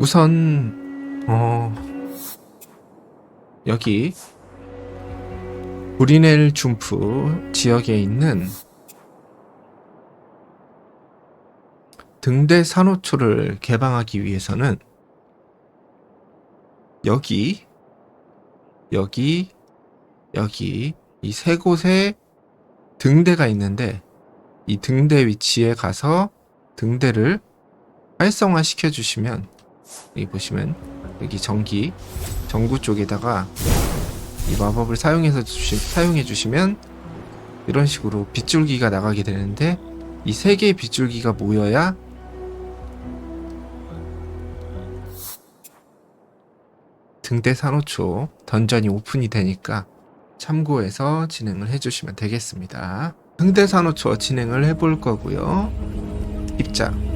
우선 어 여기 브리넬 줌프 지역에 있는 등대 산호초를 개방하기 위해서는 여기 여기 여기 이 세 곳에 등대가 있는데 이 등대 위치에 가서 등대를 활성화 시켜 주시면 여기 보시면 여기 전기 전구 쪽에다가 이 마법을 사용해서 주시, 사용해 주시면 이런 식으로 빗줄기가 나가게 되는데 이 세 개의 빗줄기가 모여야 등대 산호초 던전이 오픈이 되니까 참고해서 진행을 해주시면 되겠습니다. 등대 산호초 진행을 해볼 거고요. 입장.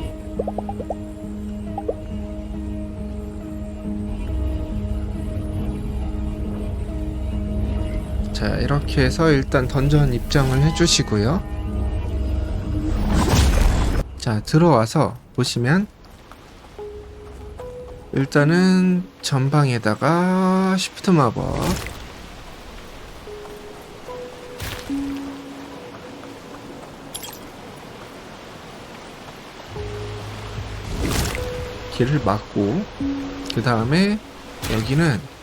자 이렇게 해서 일단 던전 입장을 해주시고요. 자 들어와서 보시면 일단은 전방에다가 시프트 마법. 길을 막고 그 다음에 여기는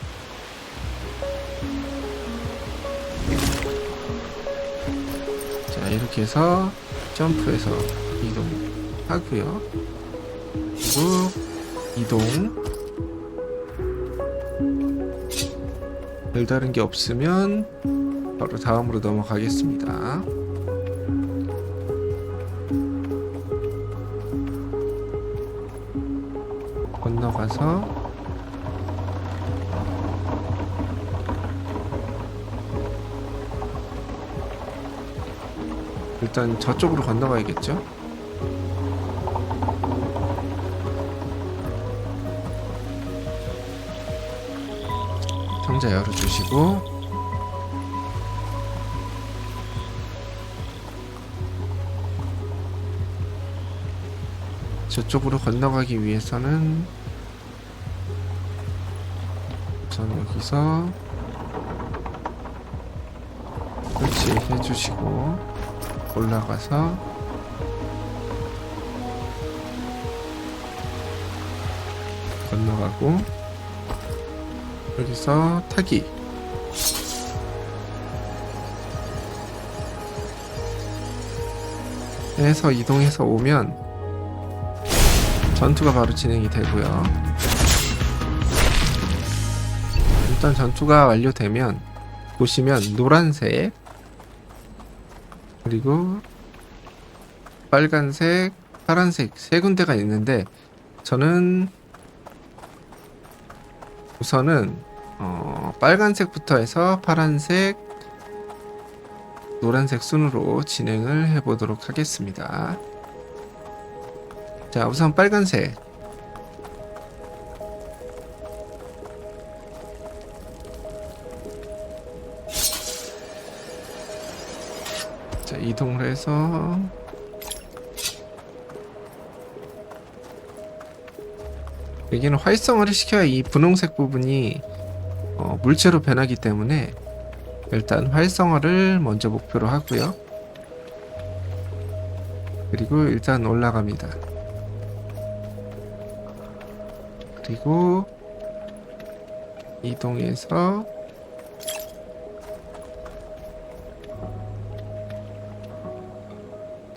이렇게 해서 점프해서 이동하고요. 그리고 이동. 별다른 게 없으면 바로 다음으로 넘어가겠습니다. 건너가서 일단 저쪽으로 건너가야겠죠? 상자 열어주시고 저쪽으로 건너가기 위해서는 우선 여기서 설치해 주시고 올라가서. 건너가고. 여기서 타기. 해서 이동해서 오면 전투가 바로 진행이 되고요. 일단 전투가 완료되면 보시면 노란색 그리고 빨간색, 파란색 세 군데가 있는데 저는 우선은 어, 빨간색부터 해서 파란색, 노란색 순으로 진행을 해보도록 하겠습니다. 자, 우선 빨간색. 이동을 해서 여기는 활성화를 시켜야 이 분홍색 부분이 어, 물체로 변하기 때문에 일단 활성화를 먼저 목표로 하고요. 그리고 일단 올라갑니다. 그리고 이동해서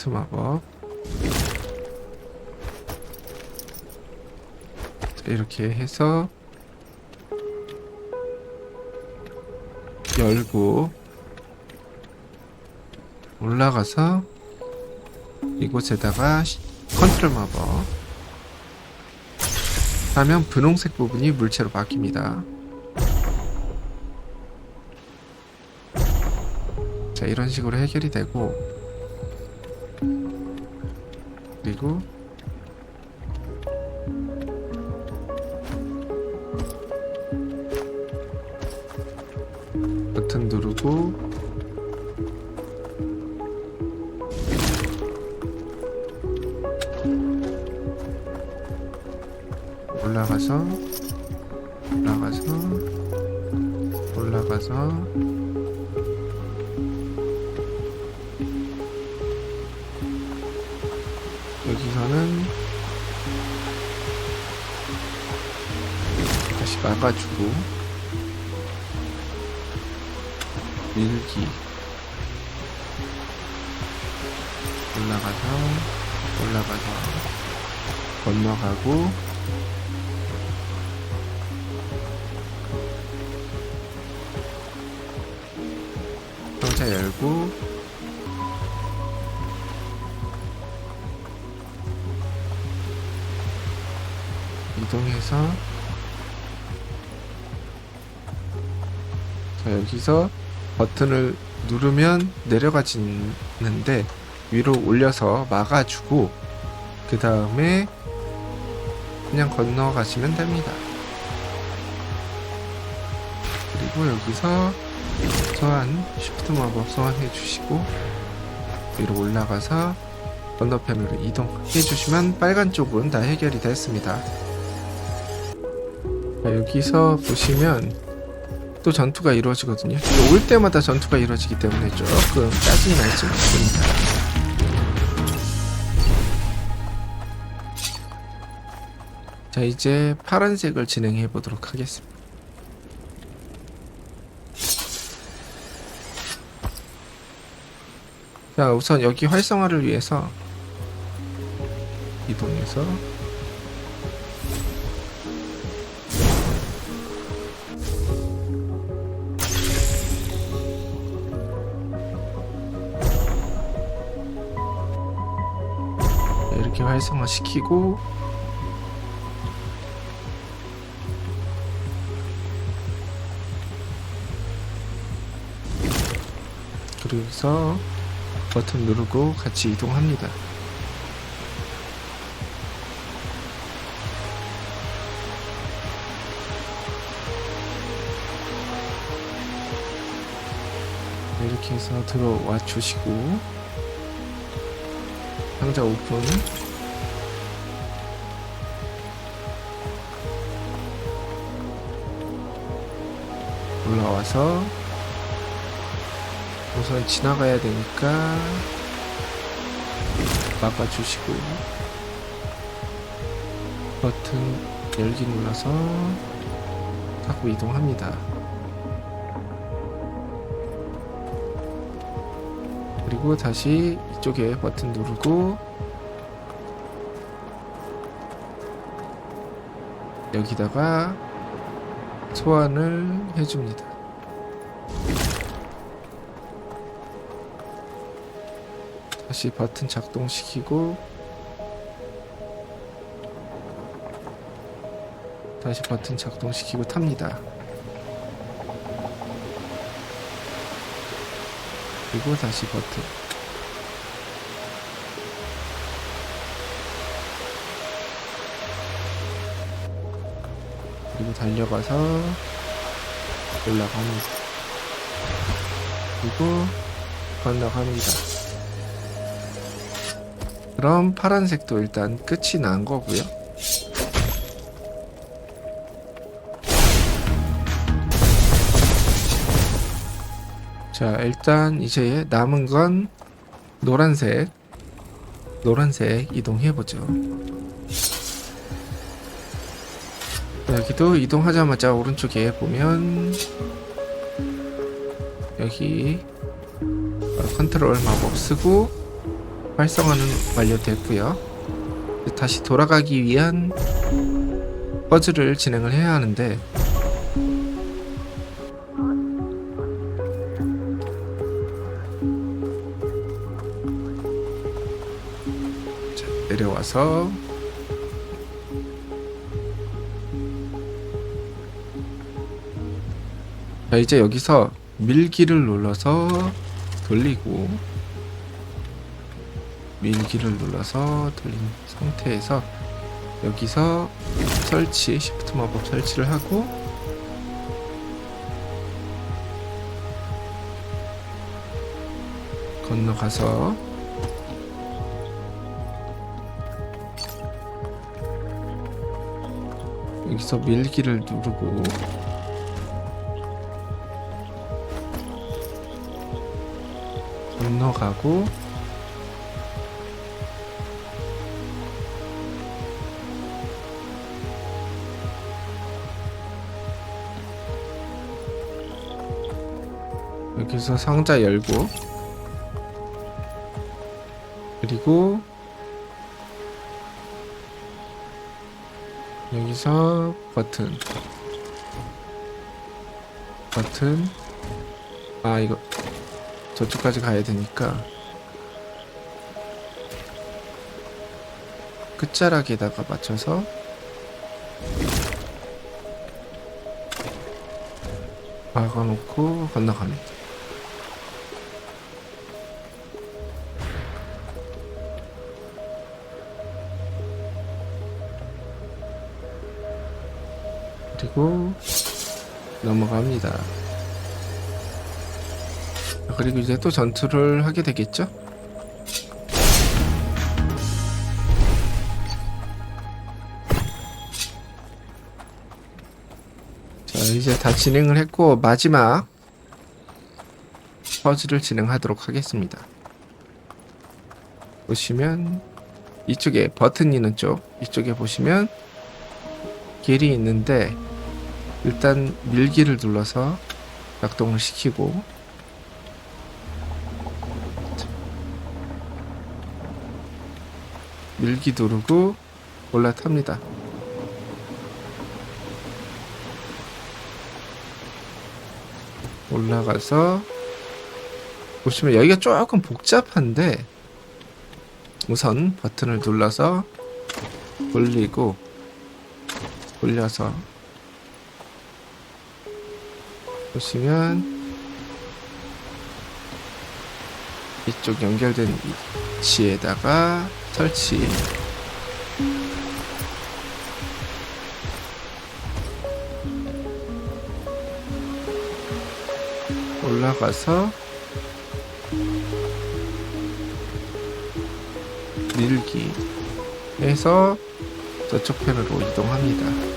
투마법 자, 이렇게 해서 열고 올라가서 이곳에다가 시- 컨트롤 마법. 하면 분홍색 부분이 물체로 바뀝니다. 자 이런 식으로 해결이 되고 그리고 버튼 누르고 올라가서 올라가서 올라가서 여기서는 다시 막아주고 밀기. 올라가서 올라가서 건너가고 상자 열고 이동해서 자 여기서 버튼을 누르면 내려가지는데 위로 올려서 막아주고 그 다음에 그냥 건너가시면 됩니다. 그리고 여기서 소환 쉬프트 마법 소환해 주시고 위로 올라가서 건너편으로 이동해 주시면 빨간 쪽은 다 해결이 됐습니다. 자, 여기서 보시면 또 전투가 이루어지거든요. 올 때마다 전투가 이루어지기 때문에 조금 짜증이 날지 모릅니다. 자 이제 파란색을 진행해 보도록 하겠습니다. 자 우선 여기 활성화를 위해서 이동해서 활성화 시키고 그래서 버튼 누르고 같이 이동합니다. 이렇게 해서 들어와 주시고 상자 오픈 올라와서 우선 지나가야 되니까 막아주시고 버튼 열기 눌러서 타고 이동합니다. 그리고 다시 이쪽에 버튼 누르고 여기다가 소환을 해줍니다. 다시 버튼 작동시키고 다시 버튼 작동시키고 탑니다. 그리고 다시 버튼 그리고 달려가서 올라갑니다. 그리고 건너갑니다. 그럼 파란색도 일단 끝이 난 거고요. 자, 일단 이제 남은 건 노란색, 노란색 이동해 보죠. 여기도 이동하자마자 오른쪽에 보면 여기 컨트롤 마법 쓰고 활성화는 완료됐고요. 다시 돌아가기 위한 퍼즐을 진행을 해야 하는데 자, 내려와서 자 이제 여기서 밀기를 눌러서 돌리고 밀기를 눌러서 돌린 상태에서 여기서 설치 시프트 마법 설치를 하고 건너가서 여기서 밀기를 누르고 건너가고 여기서 상자 열고 그리고 여기서 버튼. 버튼. 아 이거 저쪽까지 가야 되니까 끝자락에다가 맞춰서 박아놓고 건너갑니다. 그리고 넘어갑니다. 그리고 이제 또 전투를 하게 되겠죠? 자, 이제 다 진행을 했고 마지막 퍼즐을 진행하도록 하겠습니다. 보시면 이쪽에 버튼 있는 쪽 이쪽에 보시면 길이 있는데 일단 밀기를 눌러서 작동을 시키고 밀기 누르고 올라탑니다. 올라가서 보시면 여기가 조금 복잡한데 우선 버튼을 눌러서 돌리고 돌려서 보시면 이쪽 연결된 위치에다가 설치 올라가서 밀기 해서 저쪽 패널로 이동합니다.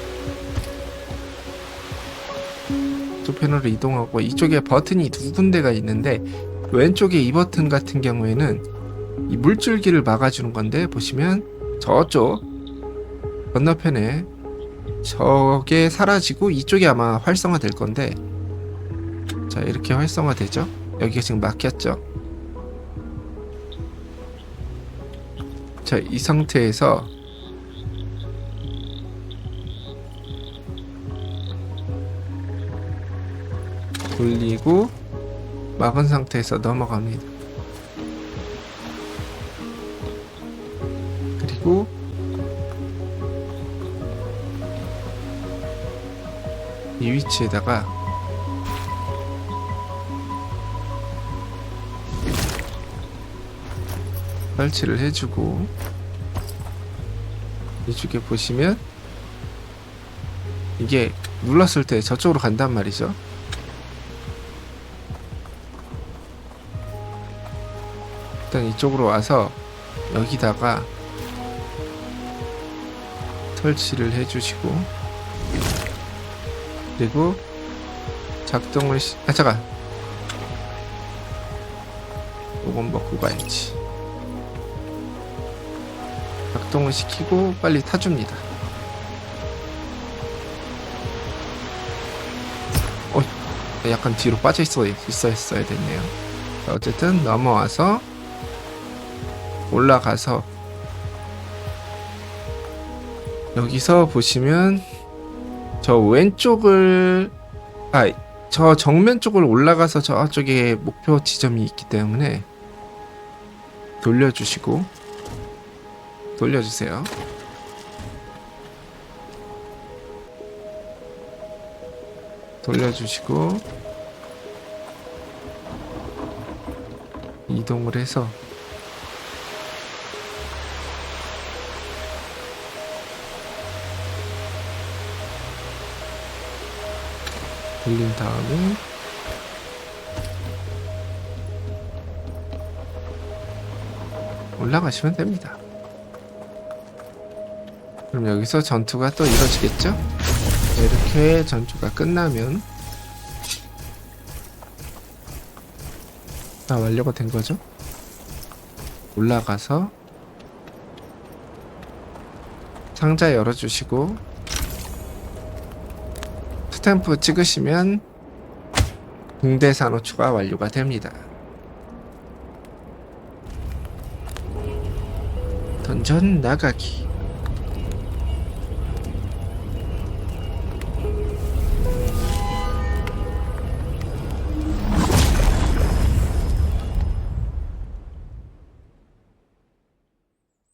저쪽 패널로 이동하고 이쪽에 버튼이 두 군데가 있는데 왼쪽에 이 버튼 같은 경우에는 이 물줄기를 막아주는 건데 보시면 저쪽 건너편에 저게 사라지고 이쪽이 아마 활성화 될 건데 자 이렇게 활성화 되죠? 여기가 지금 막혔죠? 자 이 상태에서 돌리고 막은 상태에서 넘어갑니다. 그리고 이 위치에다가 설치를 해주고 이쪽에 보시면 이게 눌렀을 때 저쪽으로 간단 말이죠. 이쪽으로 와서 여기다가 설치를 해주시고 그리고 작동을 시... 아 잠깐. 요건 먹고 가야지. 작동을 시키고 빨리 타줍니다. 어 약간 뒤로 빠져 있어 있어야 됐네요. 자, 어쨌든 넘어와서 올라가서 여기서 보시면 저 왼쪽을 아 저 정면 쪽을 올라가서 저쪽에 목표 지점이 있기 때문에 돌려주시고 돌려주세요. 돌려주시고 이동을 해서 돌린 다음에 올라가시면 됩니다. 그럼 여기서 전투가 또 이루어지겠죠? 네, 이렇게 전투가 끝나면 다 완료가 된 거죠. 올라가서 상자 열어주시고 스탬프 찍으시면 붕대 산호초가 완료가 됩니다. 던전 나가기